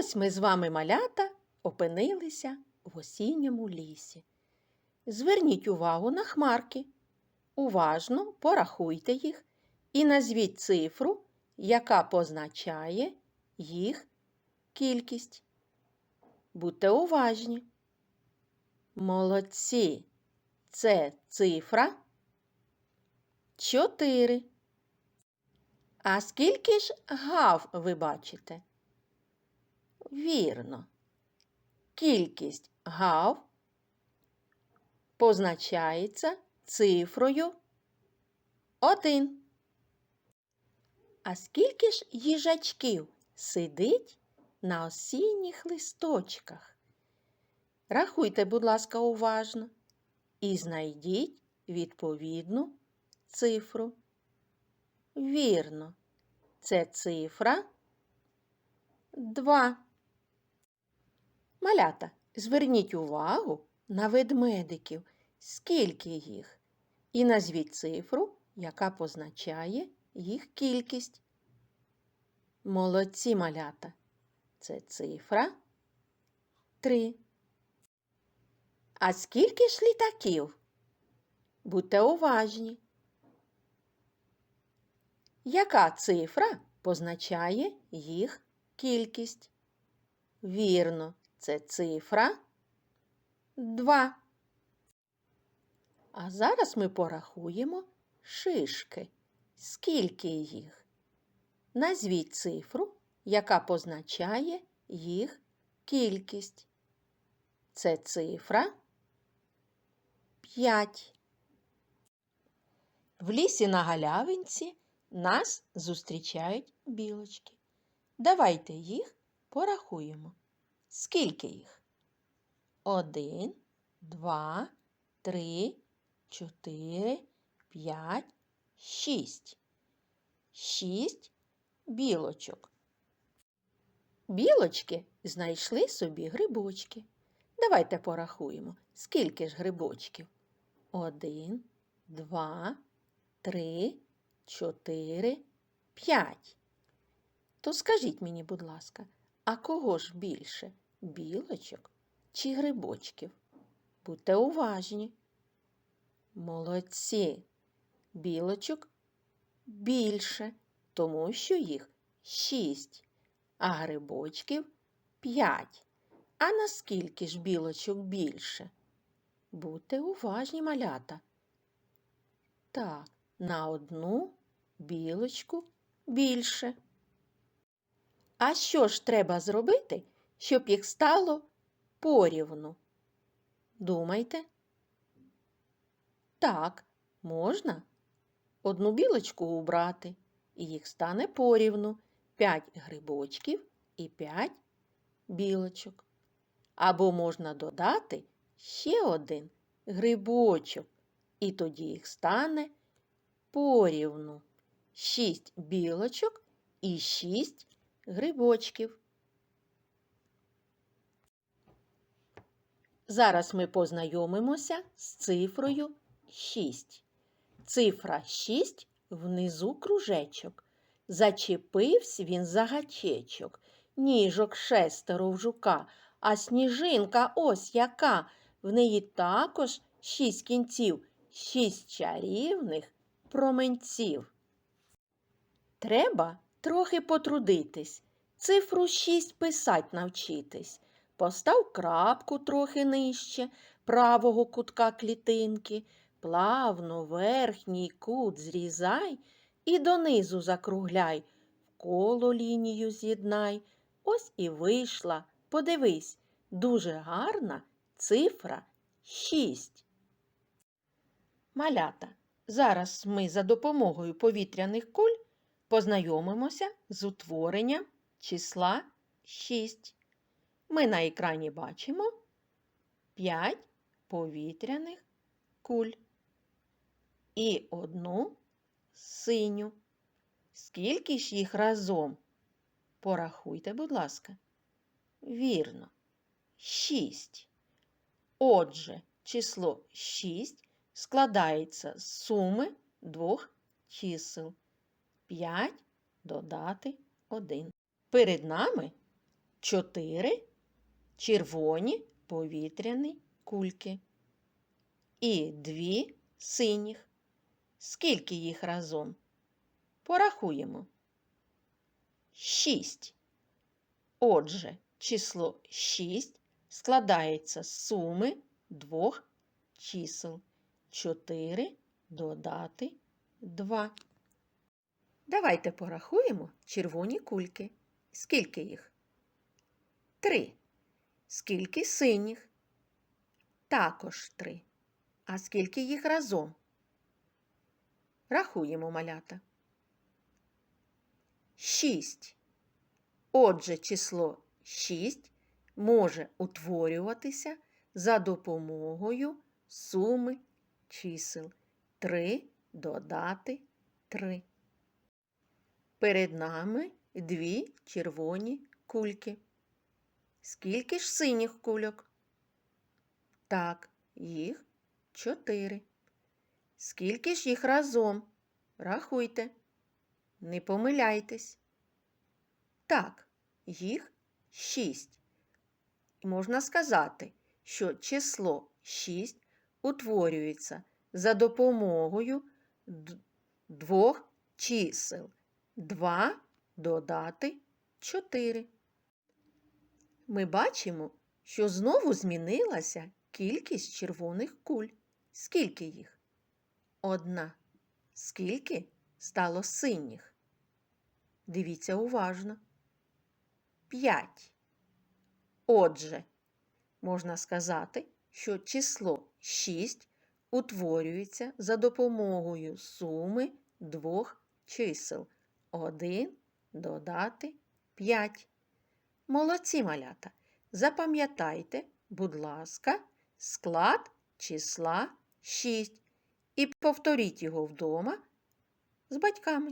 Ось ми з вами, малята, опинилися в осінньому лісі. Зверніть увагу на хмарки. Уважно порахуйте їх і назвіть цифру, яка позначає їх кількість. Будьте уважні. Молодці. Це цифра 4. А скільки ж гав ви бачите? Вірно. Кількість гав позначається цифрою 1. А скільки ж їжачків сидить на осінніх листочках? Рахуйте, будь ласка, уважно і знайдіть відповідну цифру. Вірно, це цифра 2. Малята, зверніть увагу на ведмедиків, скільки їх, і назвіть цифру, яка позначає їх кількість. Молодці малята. Це цифра 3. А скільки ж літаків? Будьте уважні. Яка цифра позначає їх кількість? Вірно, це цифра 2. А зараз ми порахуємо шишки. Скільки їх? Назвіть цифру, яка позначає їх кількість. Це цифра 5. В лісі на галявинці нас зустрічають білочки. Давайте їх порахуємо. Скільки їх? Один, два, три, чотири, п'ять, шість. Шість білочок. Білочки знайшли собі грибочки. Давайте порахуємо, скільки ж грибочків. Один, два, три, чотири, п'ять. То скажіть мені, будь ласка, а кого ж більше білочок чи грибочків? Будьте уважні. Молодці. Білочок більше, тому що їх шість, а грибочків п'ять. А наскільки ж білочок більше? Будьте уважні, малята. Так, на одну білочку більше. А що ж треба зробити, щоб їх стало порівну? Думайте? Так, можна одну білочку убрати, і їх стане порівну п'ять грибочків і п'ять білочок. Або можна додати ще один грибочок, і тоді їх стане порівну шість білочок і шість грибочків. Зараз ми познайомимося з цифрою 6. Цифра 6 внизу кружечок. Зачепився він за гачечок, ніжок шестеро в жука, а сніжинка ось яка. В неї також шість кінців, шість чарівних променців. Треба трохи потрудитись, цифру 6 писать навчитись. Постав крапку трохи нижче правого кутка клітинки, плавно верхній кут зрізай і донизу закругляй, коло лінію з'єднай. Ось і вийшла, подивись, дуже гарна цифра 6. Малята, зараз ми за допомогою повітряних куль познайомимося з утворенням числа 6. Ми на екрані бачимо 5 повітряних куль і одну синю. Скільки ж їх разом? Порахуйте, будь ласка. Вірно, 6. Отже, число 6 складається з суми двох чисел. 5 додати 1. Перед нами чотири червоні повітряні кульки і дві синіх. Скільки їх разом? Порахуємо. Шість. Отже, число 6 складається з суми двох чисел. 4 додати 2. Давайте порахуємо червоні кульки. Скільки їх? Три. Скільки синіх? Також три. А скільки їх разом? Рахуємо малята. Шість. Отже, число 6 може утворюватися за допомогою суми чисел 3 додати 3. Перед нами дві червоні кульки. Скільки ж синіх кульок? Так, їх чотири. Скільки ж їх разом? Рахуйте. Не помиляйтесь. Так, їх шість. Можна сказати, що число 6 утворюється за допомогою двох чисел 2 додати 4. Ми бачимо, що знову змінилася кількість червоних куль. Скільки їх? Одна. Скільки стало синіх? Дивіться уважно. 5. Отже, можна сказати, що число 6 утворюється за допомогою суми двох чисел 1 додати 5. Молодці малята. Запам'ятайте, будь ласка, склад числа 6 і повторіть його вдома з батьками.